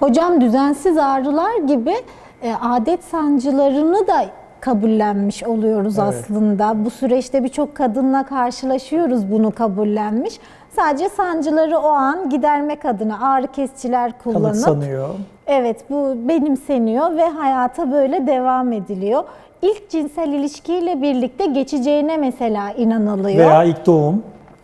Hocam düzensiz ağrılar gibi e, adet sancılarını da kabullenmiş oluyoruz Evet. aslında. Bu süreçte birçok kadınla karşılaşıyoruz bunu kabullenmiş. Sadece sancıları o an gidermek adına ağrı kesiciler kullanıp Kanıksanıyor. Evet bu benimseniyor ve hayata böyle devam ediliyor. İlk cinsel ilişkiyle birlikte geçeceğine mesela inanılıyor. Veya ilk doğum.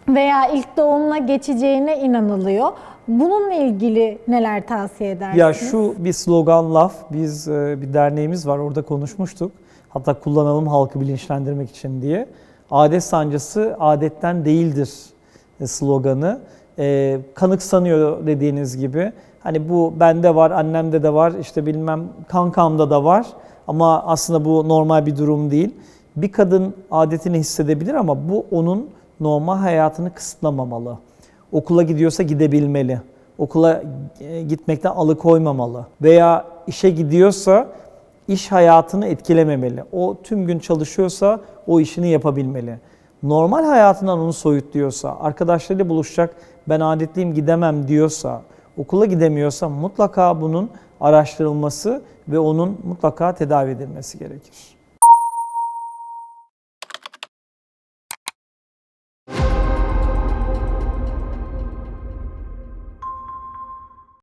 Veya ilk doğumla geçeceğine inanılıyor. Bununla ilgili neler tavsiye edersiniz? Ya şu bir slogan laf. Biz e, bir derneğimiz var orada konuşmuştuk. Hatta kullanalım halkı bilinçlendirmek için diye. Adet sancısı adetten değildir e, sloganı. E, kanıksanıyor dediğiniz gibi. Hani bu bende var, annemde de var, işte bilmem kankamda da var. Ama aslında bu normal bir durum değil. Bir kadın adetini hissedebilir ama bu onun normal hayatını kısıtlamamalı. Okula gidiyorsa gidebilmeli. Okula e, gitmekten alıkoymamalı. Veya işe gidiyorsa iş hayatını etkilememeli. O tüm gün çalışıyorsa o işini yapabilmeli. Normal hayatından onu soyutluyorsa, arkadaşlarıyla buluşacak ben adetliyim gidemem diyorsa, okula gidemiyorsa mutlaka bunun araştırılması ve onun mutlaka tedavi edilmesi gerekir.